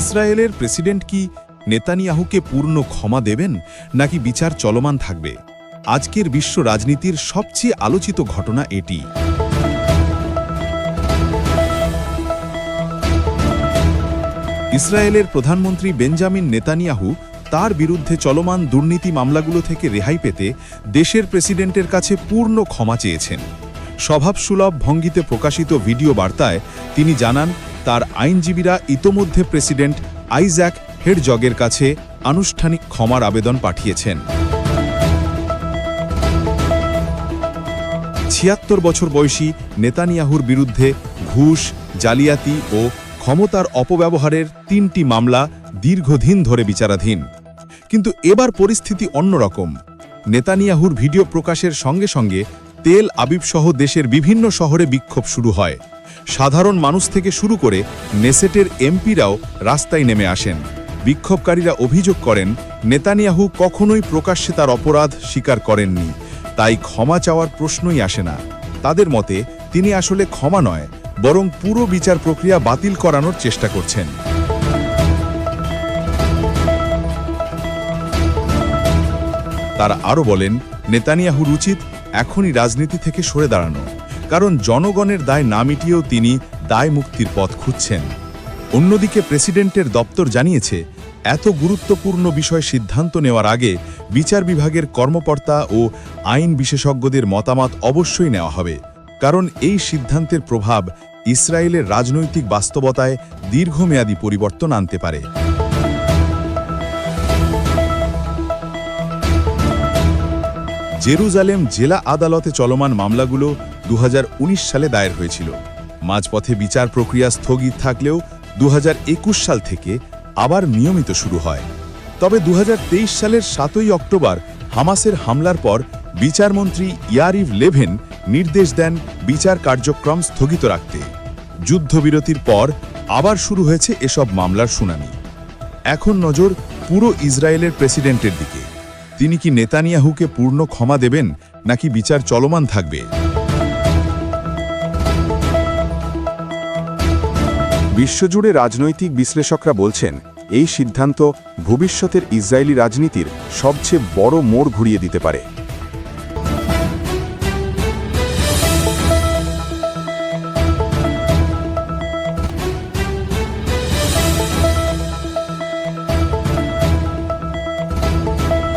ইসরায়েলের প্রেসিডেন্ট কি নেতানিয়াহুকে পূর্ণ ক্ষমা দেবেন নাকি বিচার চলমান থাকবে? আজকের বিশ্ব রাজনীতির সবচেয়ে আলোচিত ঘটনা এটি। ইসরায়েলের প্রধানমন্ত্রী বেঞ্জামিন নেতানিয়াহু তার বিরুদ্ধে চলমান দুর্নীতি মামলাগুলো থেকে রেহাই পেতে দেশের প্রেসিডেন্টের কাছে পূর্ণ ক্ষমা চেয়েছেন। স্বভাবসুলভ ভঙ্গিতে প্রকাশিত ভিডিও বার্তায় তিনি জানান তার আইনজীবীরা ইতোমধ্যে প্রেসিডেন্ট আইজ্যাক হেডজগের কাছে আনুষ্ঠানিক ক্ষমার আবেদন পাঠিয়েছেন। ছিয়াত্তর বছর বয়সী নেতানিয়াহুর বিরুদ্ধে ঘুষ, জালিয়াতি ও ক্ষমতার অপব্যবহারের তিনটি মামলা দীর্ঘদিন ধরে বিচারাধীন। কিন্তু এবার পরিস্থিতি অন্যরকম। নেতানিয়াহুর ভিডিও প্রকাশের সঙ্গে সঙ্গে তেল আবিবসহ দেশের বিভিন্ন শহরে বিক্ষোভ শুরু হয়। সাধারণ মানুষ থেকে শুরু করে নেসেটের এমপিরাও রাস্তায় নেমে আসেন। বিক্ষোভকারীরা অভিযোগ করেন, নেতানিয়াহু কখনোই প্রকাশ্যে তার অপরাধ স্বীকার করেননি, তাই ক্ষমা চাওয়ার প্রশ্নই আসে না। তাদের মতে, তিনি আসলে ক্ষমা নয়, বরং পুরো বিচার প্রক্রিয়া বাতিল করানোর চেষ্টা করছেন। তারা আরও বলেন, নেতানিয়াহুর উচিত এখনই রাজনীতি থেকে সরে দাঁড়ানো, কারণ জনগণের দায় না মিটিয়েও তিনি দায় মুক্তির পথ খুঁজছেন। অন্যদিকে প্রেসিডেন্টের দপ্তর জানিয়েছে, এত গুরুত্বপূর্ণ বিষয় সিদ্ধান্ত নেওয়ার আগে বিচার বিভাগের কর্মকর্তা ও আইন বিশেষজ্ঞদের মতামত অবশ্যই নেওয়া হবে, কারণ এই সিদ্ধান্তের প্রভাব ইসরায়েলের রাজনৈতিক বাস্তবতায় দীর্ঘমেয়াদী পরিবর্তন আনতে পারে। জেরুজালেম জেলা আদালতে চলমান মামলাগুলো দু হাজার উনিশ সালে দায়ের হয়েছিল। মাঝপথে বিচার প্রক্রিয়া স্থগিত থাকলেও দু হাজার একুশ সাল থেকে আবার নিয়মিত শুরু হয়। তবে দু হাজার তেইশ সালের সাতই অক্টোবর হামাসের হামলার পর বিচারমন্ত্রী ইয়ারিভ লেভেন নির্দেশ দেন বিচার কার্যক্রম স্থগিত রাখতে। যুদ্ধবিরতির পর আবার শুরু হয়েছে এসব মামলার শুনানি। এখন নজর পুরো ইসরায়েলের প্রেসিডেন্টের দিকে। তিনি কি নেতানিয়াহুকে পূর্ণ ক্ষমা দেবেন, নাকি বিচার চলমান থাকবে? বিশ্বজুড়ে রাজনৈতিক বিশ্লেষকরা বলছেন, এই সিদ্ধান্ত ভবিষ্যতের ইসরায়েলি রাজনীতির সবচেয়ে বড় মোড় ঘুরিয়ে দিতে পারে।